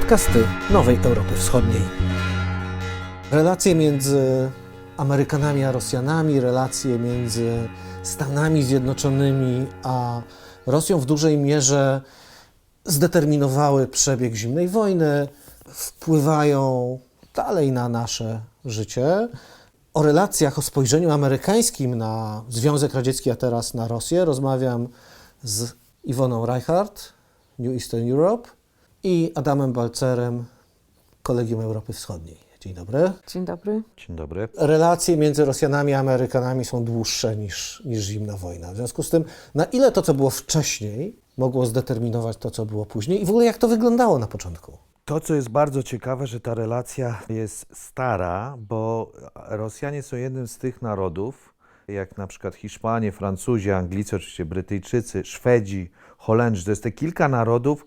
podcasty Nowej Europy Wschodniej. Relacje między Amerykanami a Rosjanami, relacje między Stanami Zjednoczonymi a Rosją w dużej mierze zdeterminowały przebieg zimnej wojny, wpływają dalej na nasze życie. O relacjach, o spojrzeniu amerykańskim na Związek Radziecki, a teraz na Rosję rozmawiam z Iwoną Reichardt, New Eastern Europe i Adamem Balcerem, Kolegium Europy Wschodniej. Dzień dobry. Dzień dobry. Dzień dobry. Relacje między Rosjanami a Amerykanami są dłuższe niż, niż zimna wojna. W związku z tym, na ile to, co było wcześniej, mogło zdeterminować to, co było później i w ogóle jak to wyglądało na początku? To, co jest bardzo ciekawe, że ta relacja jest stara, bo Rosjanie są jednym z tych narodów, jak na przykład Hiszpanie, Francuzi, Anglicy, oczywiście Brytyjczycy, Szwedzi, Holendrzy. To jest te kilka narodów,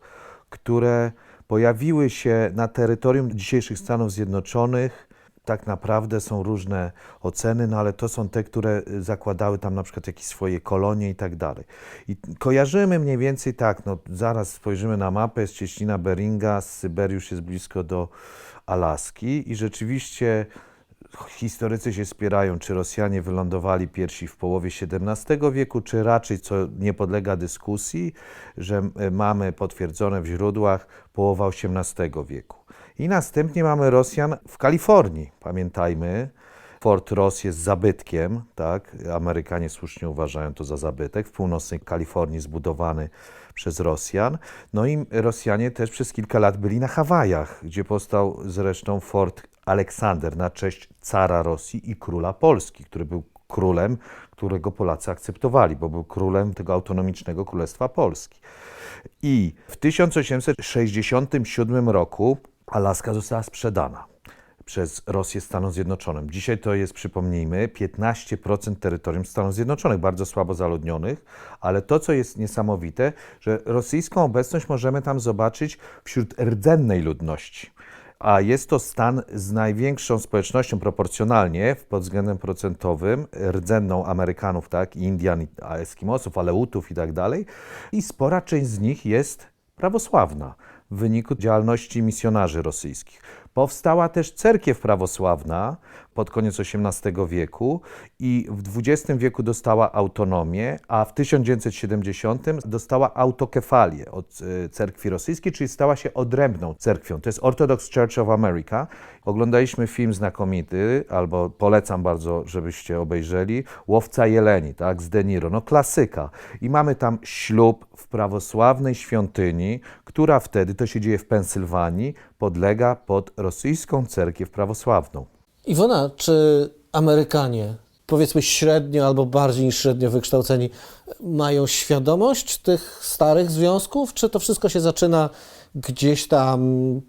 które pojawiły się na terytorium dzisiejszych Stanów Zjednoczonych. Tak naprawdę są różne oceny, no ale to są te, które zakładały tam na przykład jakieś swoje kolonie i tak dalej. I kojarzymy mniej więcej tak, no zaraz spojrzymy na mapę, jest cieśnina Beringa, Syberiusz jest blisko do Alaski i rzeczywiście historycy się spierają, czy Rosjanie wylądowali pierwsi w połowie XVII wieku, czy raczej, co nie podlega dyskusji, że e, mamy potwierdzone w źródłach połowa XVIII wieku. I następnie mamy Rosjan w Kalifornii. Pamiętajmy, Fort Ross jest zabytkiem, tak? Amerykanie słusznie uważają to za zabytek, w północnej Kalifornii zbudowany przez Rosjan. No i Rosjanie też przez kilka lat byli na Hawajach, gdzie powstał zresztą Fort Aleksander na cześć cara Rosji i króla Polski, który był królem, którego Polacy akceptowali, bo był królem tego autonomicznego Królestwa Polski. I w 1867 roku Alaska została sprzedana przez Rosję Stanom Zjednoczonym. Dzisiaj to jest, przypomnijmy, 15% terytorium Stanów Zjednoczonych, bardzo słabo zaludnionych, ale to, co jest niesamowite, że rosyjską obecność możemy tam zobaczyć wśród rdzennej ludności. A jest to stan z największą społecznością proporcjonalnie pod względem procentowym, rdzenną Amerykanów, tak, Indian, Eskimosów, Aleutów i tak dalej. I spora część z nich jest prawosławna w wyniku działalności misjonarzy rosyjskich. Powstała też cerkiew prawosławna pod koniec XVIII wieku i w XX wieku dostała autonomię, a w 1970 dostała autokefalię od e, cerkwi rosyjskiej, czyli stała się odrębną cerkwią. To jest Orthodox Church of America. Oglądaliśmy film znakomity, albo polecam bardzo, żebyście obejrzeli, Łowca Jeleni, tak, z De Niro, no klasyka. I mamy tam ślub w prawosławnej świątyni, która wtedy, to się dzieje w Pensylwanii, podlega pod rosyjską cerkiew prawosławną. Iwona, czy Amerykanie, powiedzmy średnio albo bardziej niż średnio wykształceni, mają świadomość tych starych związków, czy to wszystko się zaczyna gdzieś tam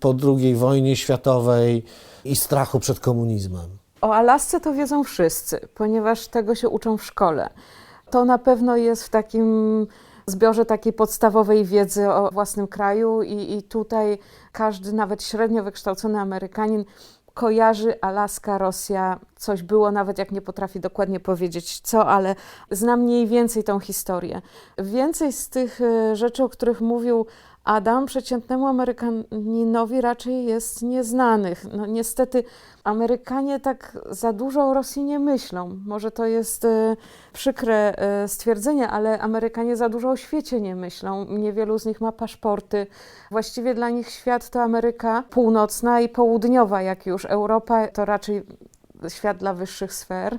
po II wojnie światowej i strachu przed komunizmem? O Alasce to wiedzą wszyscy, ponieważ tego się uczą w szkole. To na pewno jest w takim zbiorze takiej podstawowej wiedzy o własnym kraju i, i tutaj każdy, nawet średnio wykształcony Amerykanin, kojarzy Alaska, Rosja, coś było, nawet jak nie potrafi dokładnie powiedzieć co, ale zna mniej więcej tą historię. Więcej z tych e, rzeczy, o których mówił Adam, przeciętnemu Amerykaninowi raczej jest nieznanych. No, niestety Amerykanie tak za dużo o Rosji nie myślą. Może to jest e, przykre e, stwierdzenie, ale Amerykanie za dużo o świecie nie myślą. Niewielu z nich ma paszporty. Właściwie dla nich świat to Ameryka Północna i Południowa, jak już Europa to raczej świat dla wyższych sfer.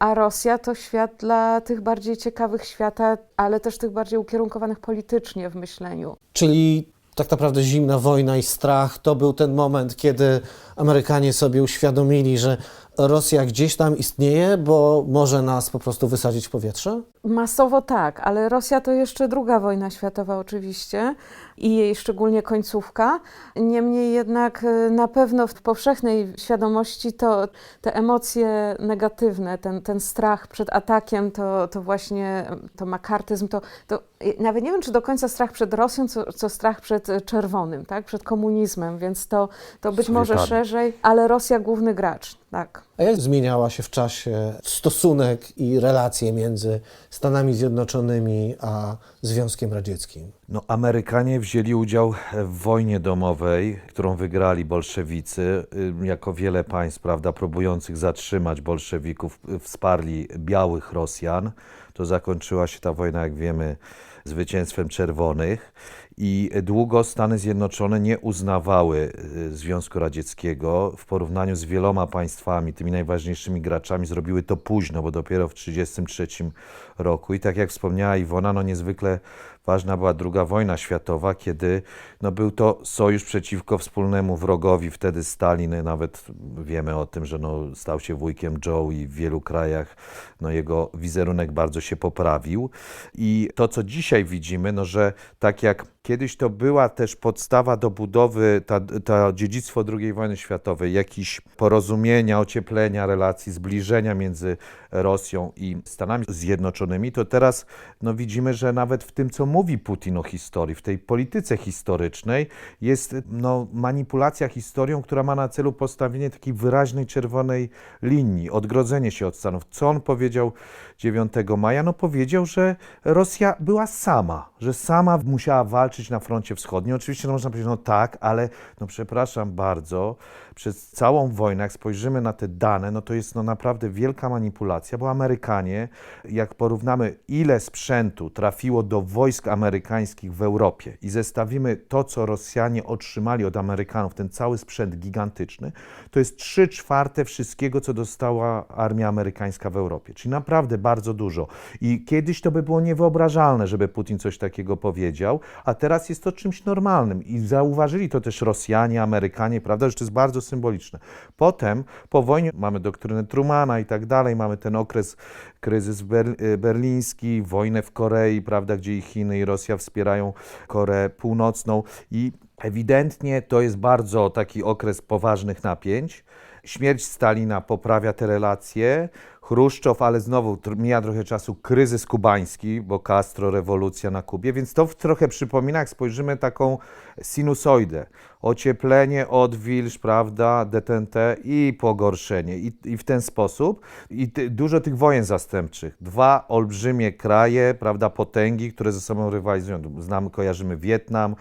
A Rosja to świat dla tych bardziej ciekawych świata, ale też tych bardziej ukierunkowanych politycznie w myśleniu. Czyli tak naprawdę zimna wojna i strach to był ten moment, kiedy Amerykanie sobie uświadomili, że Rosja gdzieś tam istnieje, bo może nas po prostu wysadzić w powietrze? Masowo tak, ale Rosja to jeszcze druga wojna światowa oczywiście i jej szczególnie końcówka. Niemniej jednak y, na pewno w powszechnej świadomości to te emocje negatywne, ten, ten strach przed atakiem, to, to właśnie to makartyzm, to, to nawet nie wiem, czy do końca strach przed Rosją, co, co strach przed czerwonym, tak? przed komunizmem, więc to, to być może szerzej, ale Rosja główny gracz. tak. A jak zmieniała się w czasie stosunek i relacje między Stanami Zjednoczonymi a Związkiem Radzieckim? No, Amerykanie wzięli udział w wojnie domowej, którą wygrali bolszewicy. Y, Jako wiele państw, prawda, próbujących zatrzymać bolszewików, y, wsparli białych Rosjan. To zakończyła się ta wojna, jak wiemy, zwycięstwem czerwonych. I długo Stany Zjednoczone nie uznawały y, Związku Radzieckiego w porównaniu z wieloma państwami, tymi najważniejszymi graczami, zrobiły to późno, bo dopiero w 1933 roku. I tak jak wspomniała Iwona, no niezwykle ważna była druga wojna światowa, kiedy no, był to sojusz przeciwko wspólnemu wrogowi. Wtedy Stalin, nawet wiemy o tym, że no, stał się wujkiem Joe i w wielu krajach no, jego wizerunek bardzo się poprawił. I to, co dzisiaj widzimy, no, że tak jak kiedyś to była też podstawa do budowy, ta, ta dziedzictwo II wojny światowej, jakieś porozumienia, ocieplenia relacji, zbliżenia między Rosją i Stanami Zjednoczonymi, to teraz no, widzimy, że nawet w tym, co mówi Putin o historii, w tej polityce historycznej, jest no, manipulacja historią, która ma na celu postawienie takiej wyraźnej czerwonej linii, odgrodzenie się od Stanów. Co on powiedział 9 maja? No powiedział, że Rosja była sama, że sama musiała walczyć na froncie wschodnim. Oczywiście no, można powiedzieć, no tak, ale no przepraszam bardzo, przez całą wojnę, jak spojrzymy na te dane, no to jest no naprawdę wielka manipulacja, bo Amerykanie, jak porównamy ile sprzętu trafiło do wojsk amerykańskich w Europie i zestawimy to, co Rosjanie otrzymali od Amerykanów, ten cały sprzęt gigantyczny, to jest 3 czwarte wszystkiego, co dostała armia amerykańska w Europie. Czyli naprawdę bardzo dużo. I kiedyś to by było niewyobrażalne, żeby Putin coś takiego powiedział, a teraz jest to czymś normalnym. I zauważyli to też Rosjanie, Amerykanie, prawda, że to jest bardzo symboliczne. Potem, po wojnie, mamy doktrynę Trumana i tak dalej, mamy ten okres, kryzys y, berliński, wojnę w Korei, prawda, gdzie i Chiny i Rosja wspierają Koreę Północną i ewidentnie to jest bardzo taki okres poważnych napięć. Śmierć Stalina poprawia te relacje. Chruszczow, ale znowu mija trochę czasu, kryzys kubański, bo Castro, rewolucja na Kubie, więc to trochę przypomina, jak spojrzymy taką sinusoidę. Ocieplenie, odwilż, prawda, detente i pogorszenie. I, i w ten sposób. I ty, dużo tych wojen zastępczych. Dwa olbrzymie kraje, prawda, potęgi, które ze sobą rywalizują. Znamy, kojarzymy Wietnam,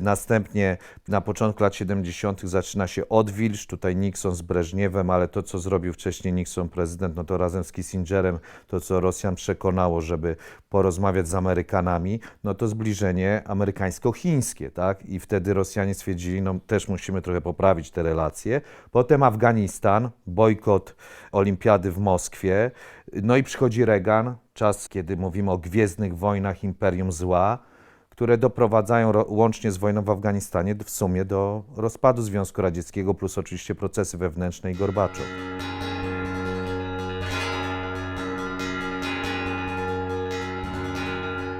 Następnie na początku lat 70. zaczyna się odwilż, tutaj Nixon z Breżniewem, ale to, co zrobił wcześniej Nixon prezydent, no to razem z Kissingerem, to, co Rosjan przekonało, żeby porozmawiać z Amerykanami, no to zbliżenie amerykańsko-chińskie, tak? I wtedy Rosjanie stwierdzili, no też musimy trochę poprawić te relacje. Potem Afganistan, bojkot olimpiady w Moskwie, no i przychodzi Reagan, czas, kiedy mówimy o gwiezdnych wojnach Imperium Zła, które doprowadzają ro- łącznie z wojną w Afganistanie w sumie do rozpadu Związku Radzieckiego, plus oczywiście procesy wewnętrzne i Gorbaczow.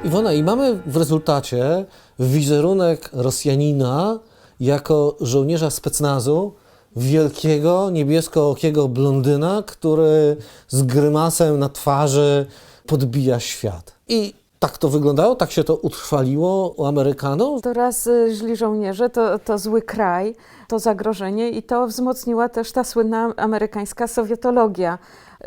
Iwona, i mamy w rezultacie wizerunek Rosjanina jako żołnierza specnazu, wielkiego, niebieskookiego blondyna, który z grymasem na twarzy podbija świat. I tak to wyglądało, tak się to utrwaliło u Amerykanów. To raz y, źli żołnierze, to, to zły kraj, to zagrożenie i to wzmocniła też ta słynna amerykańska sowietologia,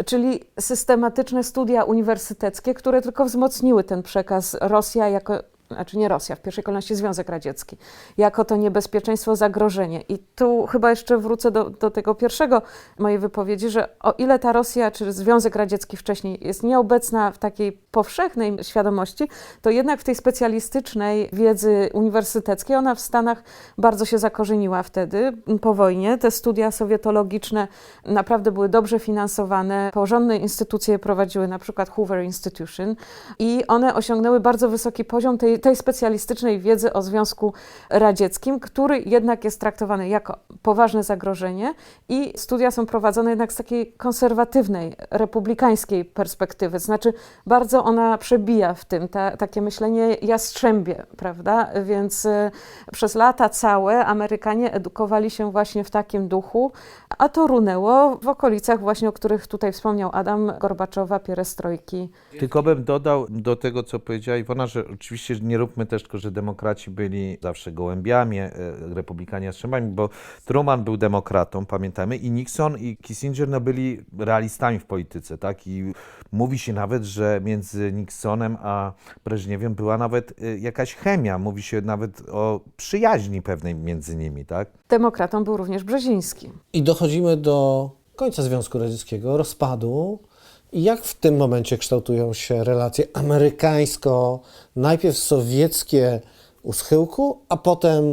czyli systematyczne studia uniwersyteckie, które tylko wzmocniły ten przekaz Rosja jako, znaczy nie Rosja, w pierwszej kolejności Związek Radziecki, jako to niebezpieczeństwo, zagrożenie. I tu chyba jeszcze wrócę do, do tego pierwszego mojej wypowiedzi, że o ile ta Rosja czy Związek Radziecki wcześniej jest nieobecna w takiej powszechnej świadomości, to jednak w tej specjalistycznej wiedzy uniwersyteckiej ona w Stanach bardzo się zakorzeniła wtedy, po wojnie. Te studia sowietologiczne naprawdę były dobrze finansowane. Porządne instytucje je prowadziły, na przykład Hoover Institution i one osiągnęły bardzo wysoki poziom tej, tej specjalistycznej wiedzy o Związku Radzieckim, który jednak jest traktowany jako poważne zagrożenie i studia są prowadzone jednak z takiej konserwatywnej, republikańskiej perspektywy, znaczy bardzo ona przebija w tym ta, takie myślenie jastrzębie, prawda? Więc y, przez lata całe Amerykanie edukowali się właśnie w takim duchu, a to runęło w okolicach właśnie, o których tutaj wspomniał Adam, Gorbaczowa, Pierestrojki. Tylko bym dodał do tego, co powiedziała Iwona, że oczywiście nie róbmy też tylko, że demokraci byli zawsze gołębiami, e, republikanie jastrzębami, bo Truman był demokratą, pamiętamy, i Nixon i Kissinger no, byli realistami w polityce, tak? I mówi się nawet, że między Nixonem a Breżniewem była nawet e, jakaś chemia, mówi się nawet o przyjaźni pewnej między nimi, tak? Demokratą był również Brzeziński. I dochodzimy do końca Związku Radzieckiego, rozpadu. Jak w tym momencie kształtują się relacje amerykańsko, najpierw sowieckie u schyłku, a potem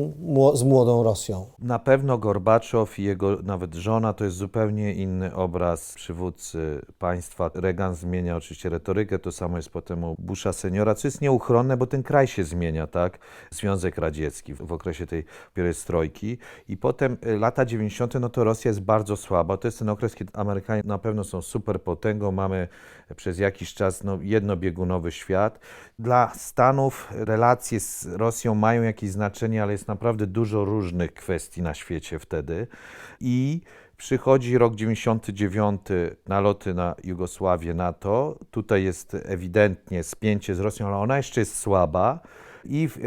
z młodą Rosją? Na pewno Gorbaczow i jego nawet żona to jest zupełnie inny obraz przywódcy państwa. Reagan zmienia oczywiście retorykę, to samo jest potem u Busha seniora, co jest nieuchronne, bo ten kraj się zmienia, tak? Związek Radziecki w, w okresie tej pierestrojki i potem y, lata 90. no to Rosja jest bardzo słaba. To jest ten okres, kiedy Amerykanie na pewno są superpotęgą, mamy przez jakiś czas no, jednobiegunowy świat. Dla Stanów relacje z Rosją mają jakieś znaczenie, ale jest naprawdę dużo różnych kwestii na świecie wtedy. I przychodzi rok 99, naloty na Jugosławię, NATO. Tutaj jest ewidentnie spięcie z Rosją, ale ona jeszcze jest słaba. I w e,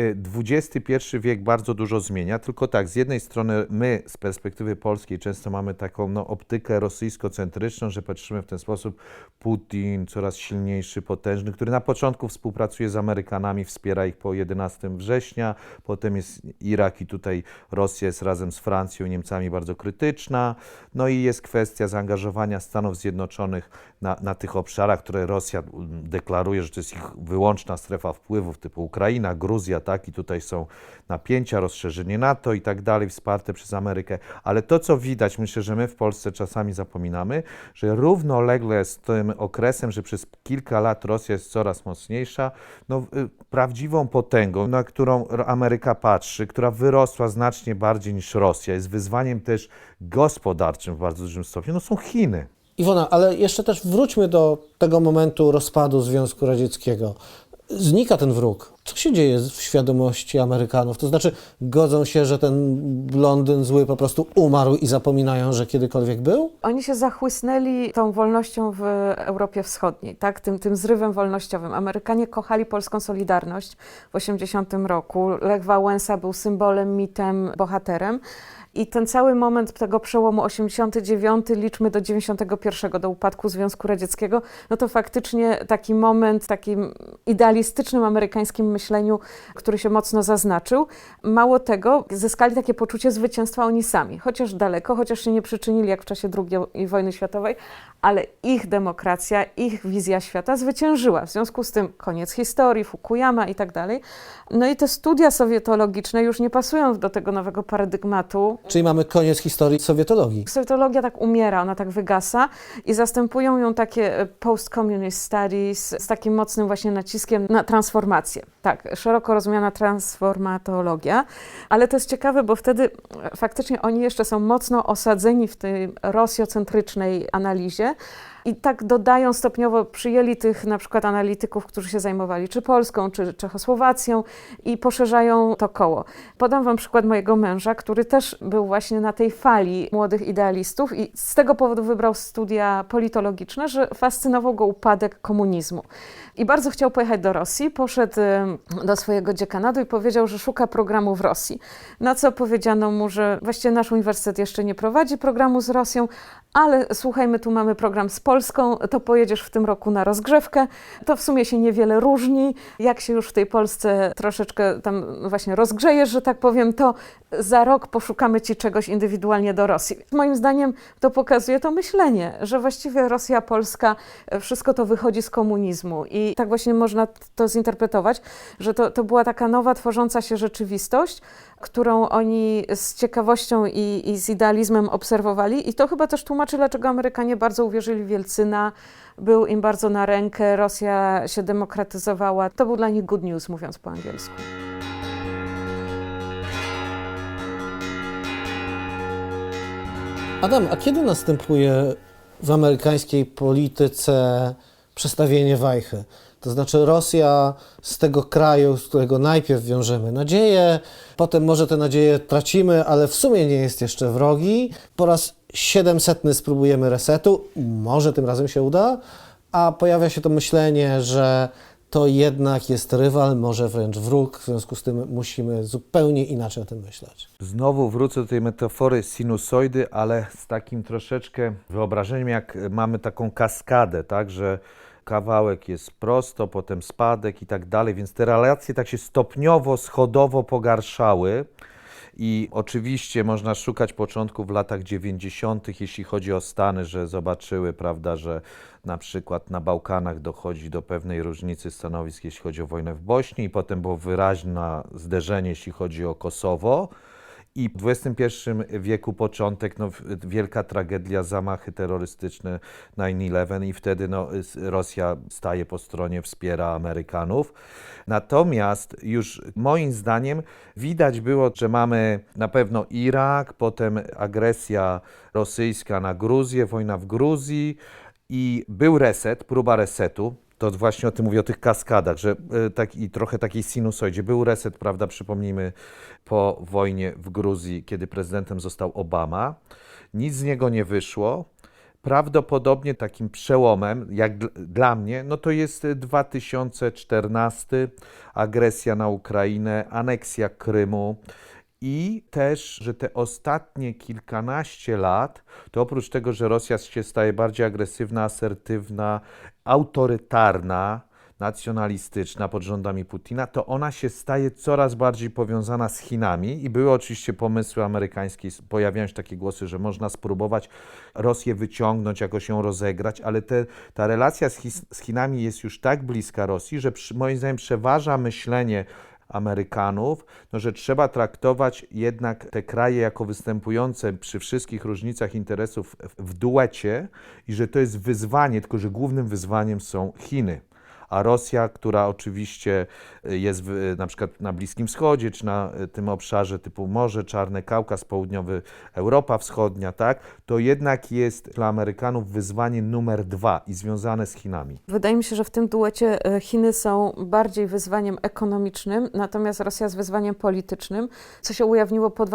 XXI wiek bardzo dużo zmienia, tylko tak, z jednej strony my z perspektywy polskiej często mamy taką no, optykę rosyjsko-centryczną, że patrzymy w ten sposób Putin, coraz silniejszy, potężny, który na początku współpracuje z Amerykanami, wspiera ich po 11 września, potem jest Irak i tutaj Rosja jest razem z Francją Niemcami bardzo krytyczna, no i jest kwestia zaangażowania Stanów Zjednoczonych na, na tych obszarach, które Rosja mm, deklaruje, że to jest ich wyłączna strefa wpływów, typu Ukraina, Gruzja, tak, i tutaj są napięcia, rozszerzenie NATO i tak dalej, wsparte przez Amerykę. Ale to, co widać, myślę, że my w Polsce czasami zapominamy, że równolegle z tym okresem, że przez kilka lat Rosja jest coraz mocniejsza, no, y, prawdziwą potęgą, na którą Ameryka patrzy, która wyrosła znacznie bardziej niż Rosja, jest wyzwaniem też gospodarczym w bardzo dużym stopniu, no są Chiny. Iwona, ale jeszcze też wróćmy do tego momentu rozpadu Związku Radzieckiego. Znika ten wróg. Co się dzieje w świadomości Amerykanów? To znaczy, godzą się, że ten Londyn zły po prostu umarł i zapominają, że kiedykolwiek był? Oni się zachłysnęli tą wolnością w Europie Wschodniej, tak? tym, tym zrywem wolnościowym. Amerykanie kochali polską Solidarność w 80 roku. Lech Wałęsa był symbolem, mitem, bohaterem. I ten cały moment tego przełomu 89, liczmy do 91, do upadku Związku Radzieckiego, no to faktycznie taki moment w takim idealistycznym amerykańskim myśleniu, który się mocno zaznaczył. Mało tego, zyskali takie poczucie zwycięstwa oni sami, chociaż daleko, chociaż się nie przyczynili jak w czasie II wojny światowej, ale ich demokracja, ich wizja świata zwyciężyła. W związku z tym koniec historii, Fukuyama i tak dalej. No i te studia sowietologiczne już nie pasują do tego nowego paradygmatu, Czyli mamy koniec historii sowietologii. Sowietologia tak umiera, ona tak wygasa i zastępują ją takie e, post-communist studies z takim mocnym właśnie naciskiem na transformację. Tak, szeroko rozumiana transformatologia, ale to jest ciekawe, bo wtedy e, faktycznie oni jeszcze są mocno osadzeni w tej rosjocentrycznej analizie. I tak dodają stopniowo, przyjęli tych na przykład analityków, którzy się zajmowali czy Polską, czy Czechosłowacją i poszerzają to koło. Podam Wam przykład mojego męża, który też był właśnie na tej fali młodych idealistów i z tego powodu wybrał studia politologiczne, że fascynował go upadek komunizmu. I bardzo chciał pojechać do Rosji, poszedł do swojego dziekanatu i powiedział, że szuka programu w Rosji. Na co powiedziano mu, że właściwie nasz uniwersytet jeszcze nie prowadzi programu z Rosją, ale słuchaj, my tu mamy program z Polską, to pojedziesz w tym roku na rozgrzewkę. To w sumie się niewiele różni. Jak się już w tej Polsce troszeczkę tam właśnie rozgrzejesz, że tak powiem, to za rok poszukamy ci czegoś indywidualnie do Rosji. Moim zdaniem to pokazuje to myślenie, że właściwie Rosja, Polska, wszystko to wychodzi z komunizmu. I tak właśnie można to zinterpretować, że to, to była taka nowa, tworząca się rzeczywistość, którą oni z ciekawością i, i z idealizmem obserwowali. I to chyba też tłumaczy, dlaczego Amerykanie bardzo uwierzyli w Jelcyna, był im bardzo na rękę, Rosja się demokratyzowała. To był dla nich good news, mówiąc po angielsku. Adam, a kiedy następuje w amerykańskiej polityce przestawienie wajchy? To znaczy Rosja z tego kraju, z którego najpierw wiążemy nadzieję, potem może te nadzieje tracimy, ale w sumie nie jest jeszcze wrogi. Po raz 700 spróbujemy resetu, może tym razem się uda, a pojawia się to myślenie, że to jednak jest rywal, może wręcz wróg, w związku z tym musimy zupełnie inaczej o tym myśleć. Znowu wrócę do tej metafory sinusoidy, ale z takim troszeczkę wyobrażeniem, jak mamy taką kaskadę, tak, że kawałek jest prosto, potem spadek i tak dalej, więc te relacje tak się stopniowo, schodowo pogarszały. I oczywiście można szukać początków w latach 90., jeśli chodzi o Stany, że zobaczyły, prawda, że na przykład na Bałkanach dochodzi do pewnej różnicy stanowisk, jeśli chodzi o wojnę w Bośni, i potem było wyraźne zderzenie, jeśli chodzi o Kosowo. I w XXI wieku początek, no, wielka tragedia, zamachy terrorystyczne 9-11 i wtedy no, Rosja staje po stronie, wspiera Amerykanów. Natomiast już moim zdaniem widać było, że mamy na pewno Irak, potem agresja rosyjska na Gruzję, wojna w Gruzji i był reset, próba resetu. To właśnie o tym mówię, o tych kaskadach, że e, tak, i trochę takiej sinusoidzie. Był reset, prawda, przypomnijmy, po wojnie w Gruzji, kiedy prezydentem został Obama. Nic z niego nie wyszło. Prawdopodobnie takim przełomem, jak dl- dla mnie, no to jest e, 2014, agresja na Ukrainę, aneksja Krymu. I też, że te ostatnie kilkanaście lat, to oprócz tego, że Rosja się staje bardziej agresywna, asertywna, autorytarna, nacjonalistyczna pod rządami Putina, to ona się staje coraz bardziej powiązana z Chinami. I były oczywiście pomysły amerykańskie, pojawiają się takie głosy, że można spróbować Rosję wyciągnąć, jakoś ją rozegrać, ale te, ta relacja z, z Chinami jest już tak bliska Rosji, że przy, moim zdaniem przeważa myślenie Amerykanów, no, że trzeba traktować jednak te kraje jako występujące przy wszystkich różnicach interesów w, duecie i że to jest wyzwanie, tylko że głównym wyzwaniem są Chiny. A Rosja, która oczywiście jest w, na przykład na Bliskim Wschodzie, czy na tym obszarze typu Morze Czarne, Kaukaz Południowy, Europa Wschodnia, tak, to jednak jest dla Amerykanów wyzwanie numer dwa i związane z Chinami. Wydaje mi się, że w tym duecie Chiny są bardziej wyzwaniem ekonomicznym, natomiast Rosja jest wyzwaniem politycznym, co się ujawniło po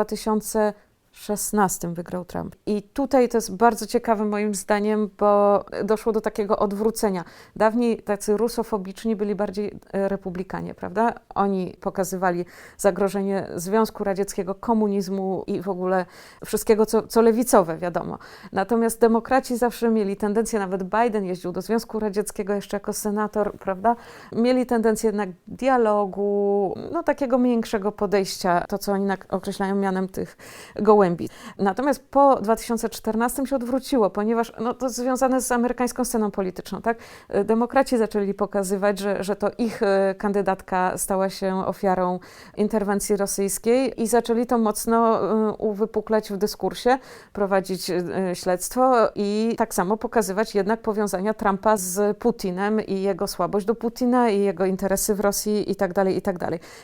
2016 wygrał Trump. I tutaj to jest bardzo ciekawe moim zdaniem, bo doszło do takiego odwrócenia. Dawniej tacy rusofobiczni byli bardziej e, republikanie, prawda? Oni pokazywali zagrożenie Związku Radzieckiego, komunizmu i w ogóle wszystkiego, co, co lewicowe, wiadomo. Natomiast demokraci zawsze mieli tendencję, nawet Biden jeździł do Związku Radzieckiego jeszcze jako senator, prawda? Mieli tendencję jednak dialogu, no takiego większego podejścia, to co oni określają mianem tych gołębi. Natomiast po 2014 się odwróciło, ponieważ no, to związane z amerykańską sceną polityczną, tak? Demokraci zaczęli pokazywać, że, że to ich e, kandydatka stała się ofiarą interwencji rosyjskiej i zaczęli to mocno e, uwypuklać w dyskursie, prowadzić śledztwo i tak samo pokazywać jednak powiązania Trumpa z Putinem i jego słabość do Putina i jego interesy w Rosji i tak tak.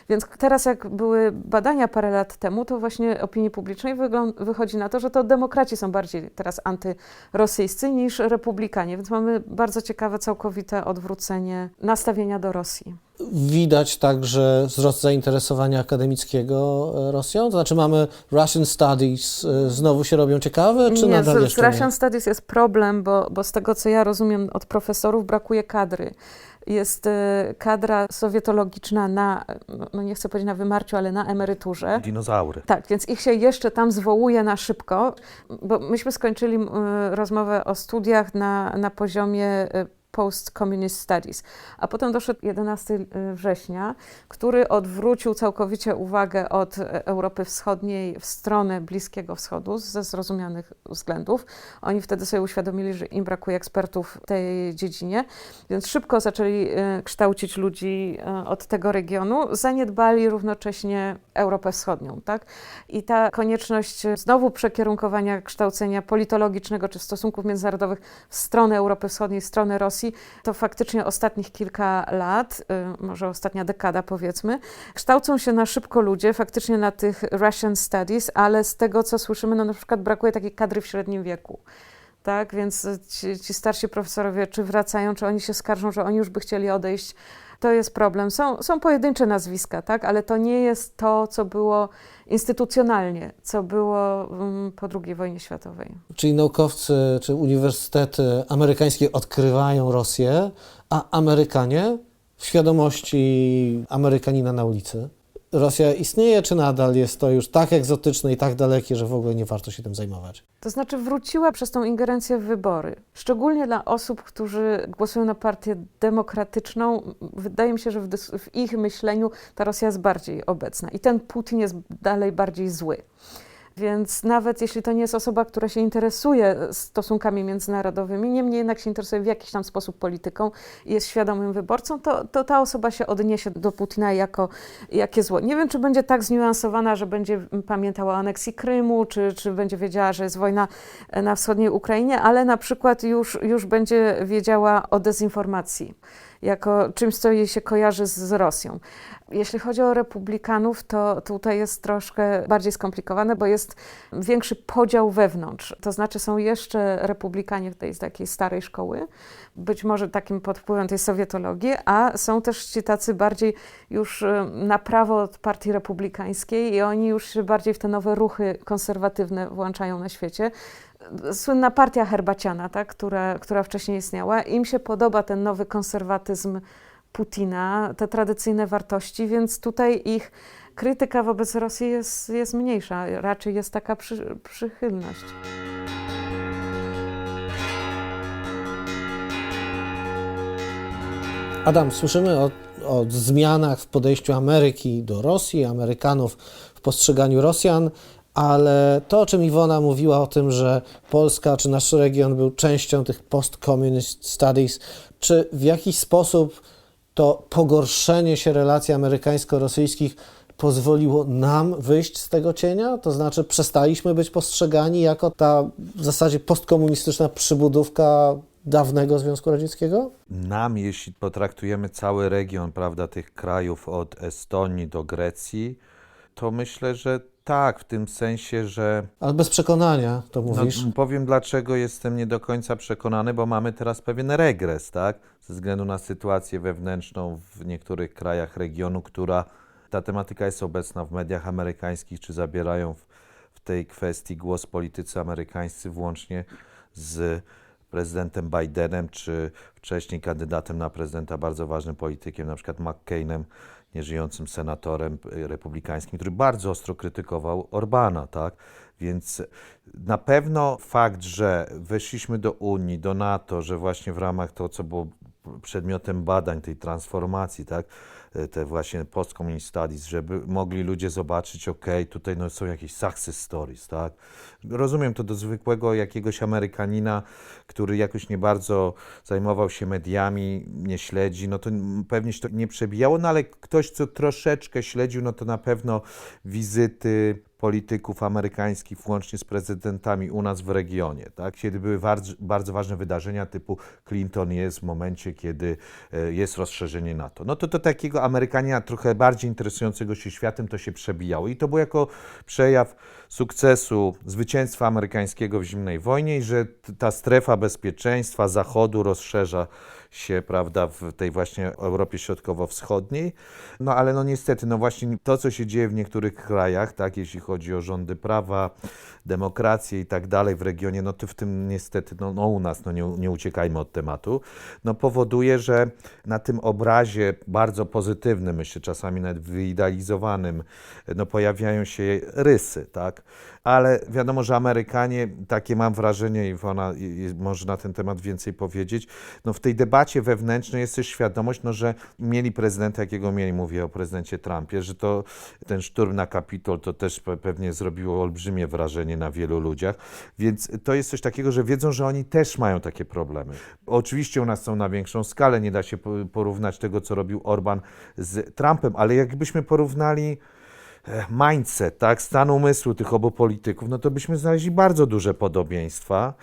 Więc teraz jak były badania parę lat temu, to właśnie opinii publicznej wyglą- wychodzi na to, że to demokraci są bardziej teraz antyrosyjscy niż republikanie, więc mamy bardzo ciekawe całkowite odwrócenie nastawienia do Rosji. Widać także wzrost zainteresowania akademickiego e, Rosją? To znaczy mamy Russian Studies, e, znowu się robią ciekawe, czy nie, nadal z, z jeszcze Russian nie? Studies jest problem, bo, bo z tego co ja rozumiem od profesorów brakuje kadry. Jest e, kadra sowietologiczna na, no, no nie chcę powiedzieć na wymarciu, ale na emeryturze. Dinozaury. Tak, więc ich się jeszcze tam zwołuje na szybko, bo myśmy skończyli rozmowę o studiach na, na poziomie Post-Communist Studies, a potem doszedł 11 września, który odwrócił całkowicie uwagę od e, Europy Wschodniej w stronę Bliskiego Wschodu ze zrozumianych względów. Oni wtedy sobie uświadomili, że im brakuje ekspertów w tej dziedzinie, więc szybko zaczęli e, kształcić ludzi e, od tego regionu, zaniedbali równocześnie Europę Wschodnią, tak? I ta konieczność znowu przekierunkowania kształcenia politologicznego czy stosunków międzynarodowych w stronę Europy Wschodniej, w stronę Rosji, to faktycznie ostatnich kilka lat, y, może ostatnia dekada powiedzmy, kształcą się na szybko ludzie, faktycznie na tych Russian Studies, ale z tego co słyszymy, no na przykład brakuje takiej kadry w średnim wieku. Tak, więc ci, ci starsi profesorowie, czy wracają, czy oni się skarżą, że oni już by chcieli odejść, to jest problem. Są, są pojedyncze nazwiska, tak, ale to nie jest to, co było instytucjonalnie, co było mm, po II wojnie światowej. Czyli naukowcy czy uniwersytety amerykańskie odkrywają Rosję, a Amerykanie w świadomości Amerykanina na ulicy? Rosja istnieje, czy nadal jest to już tak egzotyczne i tak dalekie, że w ogóle nie warto się tym zajmować? To znaczy wróciła przez tą ingerencję w wybory. Szczególnie dla osób, którzy głosują na partię demokratyczną, wydaje mi się, że w, w ich myśleniu ta Rosja jest bardziej obecna i ten Putin jest dalej bardziej zły. Więc nawet jeśli to nie jest osoba, która się interesuje stosunkami międzynarodowymi, niemniej jednak się interesuje w jakiś tam sposób polityką i jest świadomym wyborcą, to, to ta osoba się odniesie do Putina jako jakie zło. Nie wiem, czy będzie tak zniuansowana, że będzie pamiętała o aneksji Krymu, czy, czy będzie wiedziała, że jest wojna na wschodniej Ukrainie, ale na przykład już, już będzie wiedziała o dezinformacji jako czymś, co jej się kojarzy z, z Rosją. Jeśli chodzi o republikanów, to tutaj jest troszkę bardziej skomplikowane, bo jest większy podział wewnątrz. To znaczy są jeszcze republikanie tej takiej starej szkoły, być może takim pod wpływem tej sowietologii, a są też ci tacy bardziej już e, na prawo od partii republikańskiej i oni już się bardziej w te nowe ruchy konserwatywne włączają na świecie słynna partia herbaciana, tak, która, która wcześniej istniała, im się podoba ten nowy konserwatyzm Putina, te tradycyjne wartości, więc tutaj ich krytyka wobec Rosji jest, jest mniejsza, raczej jest taka przy, przychylność. Adam, słyszymy o, o zmianach w podejściu Ameryki do Rosji, Amerykanów w postrzeganiu Rosjan, ale to, o czym Iwona mówiła, o tym, że Polska czy nasz region był częścią tych post-communist studies, czy w jakiś sposób to pogorszenie się relacji amerykańsko-rosyjskich pozwoliło nam wyjść z tego cienia? To znaczy przestaliśmy być postrzegani jako ta w zasadzie postkomunistyczna przybudówka dawnego Związku Radzieckiego? Nam, jeśli potraktujemy cały region, prawda, tych krajów od Estonii do Grecji, to myślę, że tak, w tym sensie, że Ale bez przekonania, to no, mówisz. m, powiem dlaczego jestem nie do końca przekonany, bo mamy teraz pewien regres, tak? Ze względu na sytuację wewnętrzną w niektórych krajach regionu, która ta tematyka jest obecna w mediach amerykańskich, czy zabierają w, w tej kwestii głos politycy amerykańscy, włącznie z prezydentem Bidenem, czy wcześniej kandydatem na prezydenta, bardzo ważnym politykiem, na przykład McCainem, nieżyjącym senatorem republikańskim, który bardzo ostro krytykował Orbana, tak? Więc na pewno fakt, że weszliśmy do Unii, do NATO, że właśnie w ramach to, co było przedmiotem badań tej transformacji, tak, te właśnie post-communist studies, żeby mogli ludzie zobaczyć, ok, tutaj no, są jakieś success stories, tak. Rozumiem to do zwykłego jakiegoś Amerykanina, który jakoś nie bardzo zajmował się mediami, nie śledzi, no to pewnie się to nie przebijało, no ale ktoś, co troszeczkę śledził, no to na pewno wizyty polityków amerykańskich, włącznie z prezydentami u nas w regionie, tak? Kiedy były bardzo, ważne wydarzenia typu Clinton jest w momencie, kiedy e, jest rozszerzenie NATO. No to to takiego Amerykanina trochę bardziej interesującego się światem to się przebijało i to był jako przejaw sukcesu, zwycięstwa amerykańskiego w zimnej wojnie i że ta strefa bezpieczeństwa Zachodu rozszerza się, prawda, w tej właśnie Europie Środkowo-Wschodniej. No ale no niestety, no właśnie to, co się dzieje w niektórych krajach, tak, jeśli chodzi o rządy prawa, demokrację i tak dalej w regionie, no to w tym niestety, no, no u nas, no nie, nie uciekajmy od tematu, no powoduje, że na tym obrazie bardzo pozytywnym, myślę czasami nawet wyidealizowanym, no pojawiają się rysy, tak, ale wiadomo, że Amerykanie, takie mam wrażenie, Iwona i- i może na ten temat więcej powiedzieć, no w tej debacie wewnętrznej jest też świadomość, no, że mieli prezydenta, jakiego mieli, mówię o prezydencie Trumpie, że to ten szturm na Kapitol to też pe- pewnie zrobiło olbrzymie wrażenie na wielu ludziach, więc to jest coś takiego, że wiedzą, że oni też mają takie problemy. Oczywiście u nas są na większą skalę, nie da się po- porównać tego, co robił Orban z Trumpem, ale jakbyśmy porównali mindset, tak, stan umysłu tych obu polityków, no to byśmy znaleźli bardzo duże podobieństwa.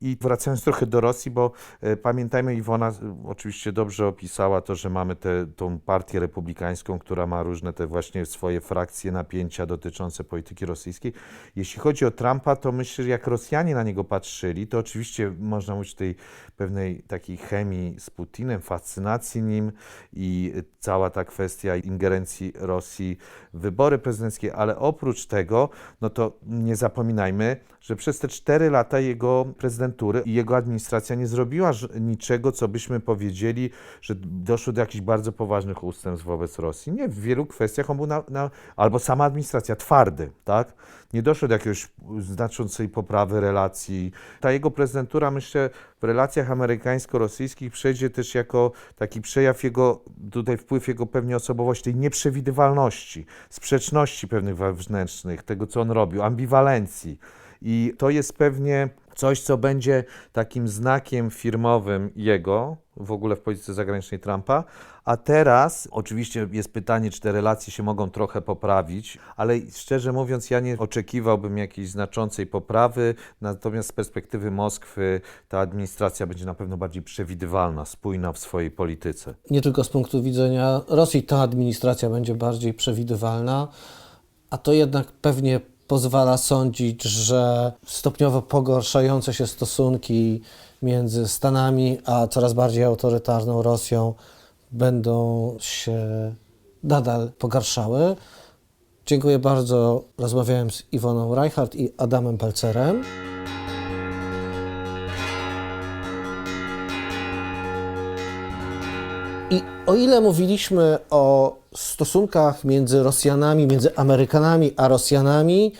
I wracając trochę do Rosji, bo e, pamiętajmy, Iwona e, oczywiście dobrze opisała to, że mamy tę partię republikańską, która ma różne te właśnie swoje frakcje, napięcia dotyczące polityki rosyjskiej. Jeśli chodzi o Trumpa, to myślę, że jak Rosjanie na niego patrzyli, to oczywiście można mówić tej pewnej takiej chemii z Putinem, fascynacji nim i cała ta kwestia ingerencji Rosji w wybory prezydenckiej, ale oprócz tego, no to nie zapominajmy, że przez te cztery lata jego prezydentury i jego administracja nie zrobiła niczego, co byśmy powiedzieli, że doszło do jakichś bardzo poważnych ustępstw wobec Rosji. Nie, w wielu kwestiach on był na, na albo sama administracja twardy, tak? Nie doszło do jakiegoś znaczącej poprawy relacji. Ta jego prezydentura, myślę, w relacjach amerykańsko-rosyjskich przejdzie też jako taki przejaw jego, tutaj wpływ jego pewnie osobowości, tej nieprzewidywalności, sprzeczności pewnych wewnętrznych, tego co on robił, ambiwalencji. I to jest pewnie coś, co będzie takim znakiem firmowym jego, w ogóle w polityce zagranicznej Trumpa. A teraz oczywiście jest pytanie, czy te relacje się mogą trochę poprawić, ale szczerze mówiąc, ja nie oczekiwałbym jakiejś znaczącej poprawy. Natomiast z perspektywy Moskwy ta administracja będzie na pewno bardziej przewidywalna, spójna w swojej polityce. Nie tylko z punktu widzenia Rosji ta administracja będzie bardziej przewidywalna, a to jednak pewnie pozwala sądzić, że stopniowo pogarszające się stosunki między Stanami a coraz bardziej autorytarną Rosją będą się nadal pogarszały. Dziękuję bardzo. Rozmawiałem z Iwoną Reichardt i Adamem Pelcerem. I o ile mówiliśmy o stosunkach między Rosjanami, między Amerykanami a Rosjanami,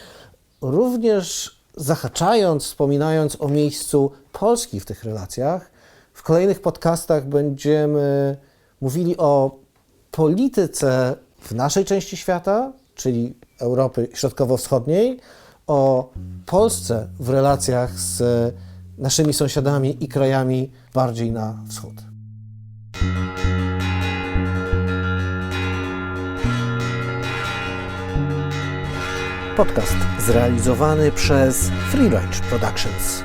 również zahaczając, wspominając o miejscu Polski w tych relacjach, w kolejnych podcastach będziemy mówili o polityce w naszej części świata, czyli Europy Środkowo-Wschodniej, o Polsce w relacjach z naszymi sąsiadami i krajami bardziej na wschód. Podcast zrealizowany przez Free Range Productions.